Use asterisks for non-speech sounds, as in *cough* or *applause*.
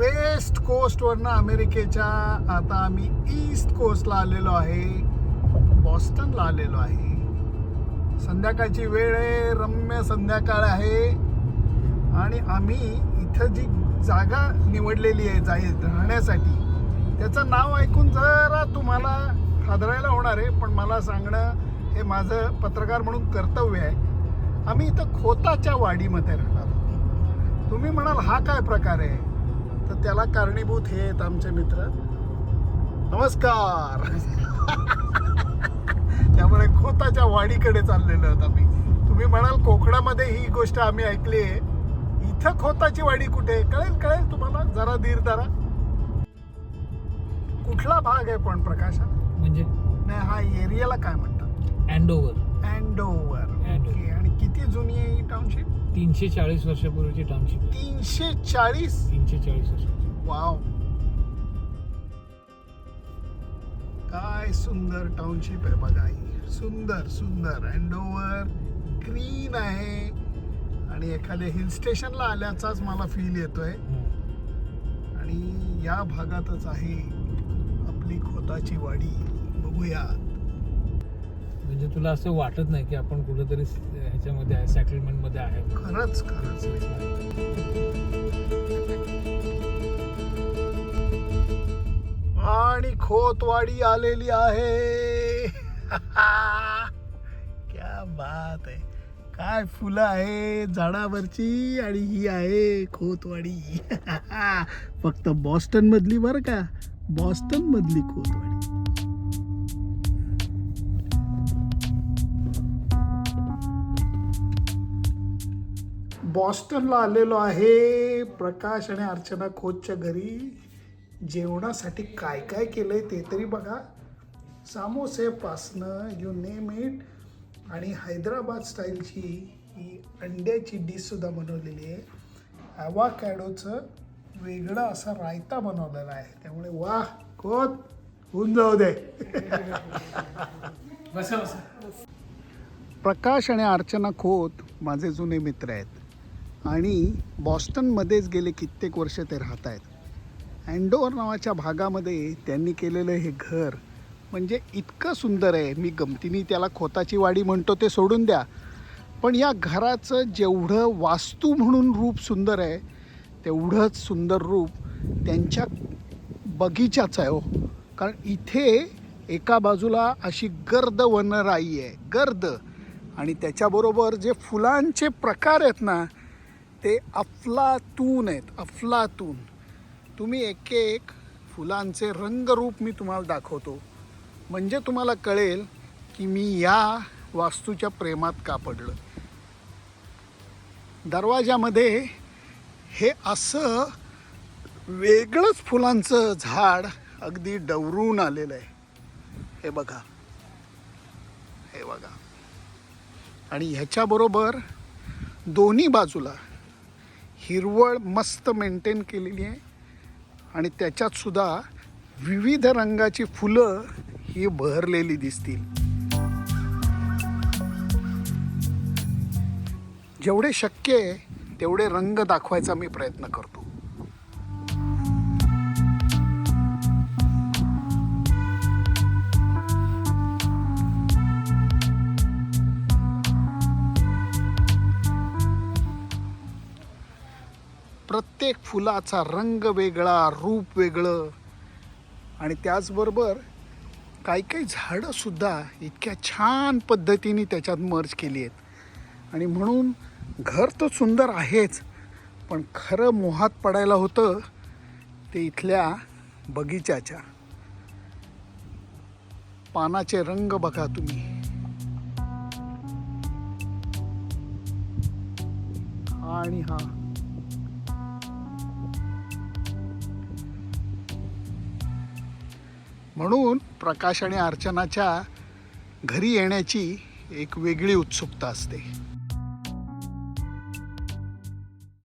Waste कोस्टवरनं अमेरिकेच्या आता आम्ही ईस्ट कोस्टला आलेलो आहे. बॉस्टनला आलेलो आहे. संध्याकाळची वेळ आहे रम्य संध्याकाळ आहे. आणि आम्ही इथं जी जागा निवडलेली आहे जाय राहण्यासाठी त्याचं नाव ऐकून जरा तुम्हाला हादरायला होणार आहे पण मला सांगणं हे माझं पत्रकार म्हणून कर्तव्य आहे. आम्ही इथं खोताच्या वाडीमध्ये राहणार आहोत. तुम्ही म्हणाल हा काय प्रकार आहे? तर त्याला कारणीभूत हे आहेत आमचे मित्र. नमस्कार. *laughs* त्यामुळे खोताच्या वाडीकडे चाललेलो आहोत आम्ही. तुम्ही म्हणाल कोकणामध्ये ही गोष्ट आम्ही ऐकली आहे. इथं खोताची वाडी कुठे? कळेल कळेल तुम्हाला. जरा धीर धरा. कुठला भाग आहे पण प्रकाशा? म्हणजे? नाही हा एरियाला काय म्हणतात? अँडोवर. अँडोवर. किती जुनी आहे ही टाउनशिप तीनशे चाळीस वर्षापूर्वीची टाउनशिप आहे. तीनशे चाळीस तीनशे चाळीस वर्षाची वाव काय सुंदर टाउनशिप आहे बघा ही. सुंदर सुंदर. अँडोवर ग्रीन आहे. आणि एखाद्या हिल स्टेशनला आल्याचाच मला फील येतोय. हम्म. आणि या भागातच आहे आपली खोताची वाडी. बघूया. म्हणजे तुला असं वाटत नाही की आपण कुठेतरी ह्याच्यामध्ये आहे सेटलमेंटमध्ये आहे? खरंच खरंच. आणि खोतवाडी आलेली आहे. *laughs* क्या बात आहे. काय फुलं आहे झाडावरची आणि ही आहे खोतवाडी. *laughs* फक्त बॉस्टन मधली बरं का? बॉस्टन मधली खोतवाडी. बॉस्टनला आलेलो आहे. प्रकाश आणि अर्चना खोतच्या घरी. जेवणासाठी काय काय केलंय ते तरी बघा. सामोसेपासनं यू नेम इट आणि हैदराबाद स्टाईलची ही अंड्याची डिशसुद्धा बनवलेली आहे. ॲवाकॅडोचं वेगळं असा रायता बनवलेला आहे. त्यामुळे वाह खोत होऊन जाऊ दे. *laughs* बसा. प्रकाश आणि अर्चना खोत माझे जुने मित्र आहेत. आणि बॉस्टनमध्येच गेले कित्येक वर्ष ते राहत आहेत अँडोर नावाच्या भागामध्ये त्यांनी केलेलं हे घर म्हणजे इतकं सुंदर आहे. मी गमतीने त्याला खोताची वाडी म्हणतो ते सोडून द्या. पण या घराचं जेवढं वास्तू म्हणून रूप सुंदर आहे तेवढंच सुंदर रूप त्यांच्या बगीचाचं आहे हो. कारण इथे एका बाजूला अशी गर्द वनराई आहे गर्द. आणि त्याच्याबरोबर जे फुलांचे प्रकार आहेत ना ते अफलातून आहेत अफलातून. तुम्ही एक एक फुलांचे रंगरूप मी तुम्हाला दाखवतो. म्हणजे तुम्हाला कळेल की मी या वास्तूच्या प्रेमात का पडलं दरवाजामध्ये हे असं वेगळंच फुलांचं झाड अगदी डवरून आलेलं आहे. हे बघा. हे बघा. आणि ह्याच्याबरोबर दोन्ही बाजूला हिरवळ मस्त मेंटेन केलेली आहे. आणि त्याच्यात सुद्धा विविध रंगाची फुलं ही बहरलेली दिसतील. जेवढे शक्य आहे तेवढे रंग दाखवायचा मी प्रयत्न करतो. प्रत्येक फुलाचा रंग वेगळा रूप वेगळं. आणि त्याचबरोबर काही काही झाडंसुद्धा इतक्या छान पद्धतीने त्याच्यात मर्ज केली आहेत. आणि म्हणून घर तर सुंदर आहेच पण खरं मोहात पडायला होतं ते इथल्या बगीचाच्या पानाचे रंग बघा तुम्ही. आणि हा म्हणून प्रकाश आणि अर्चनाच्या घरी येण्याची एक वेगळी उत्सुकता असते.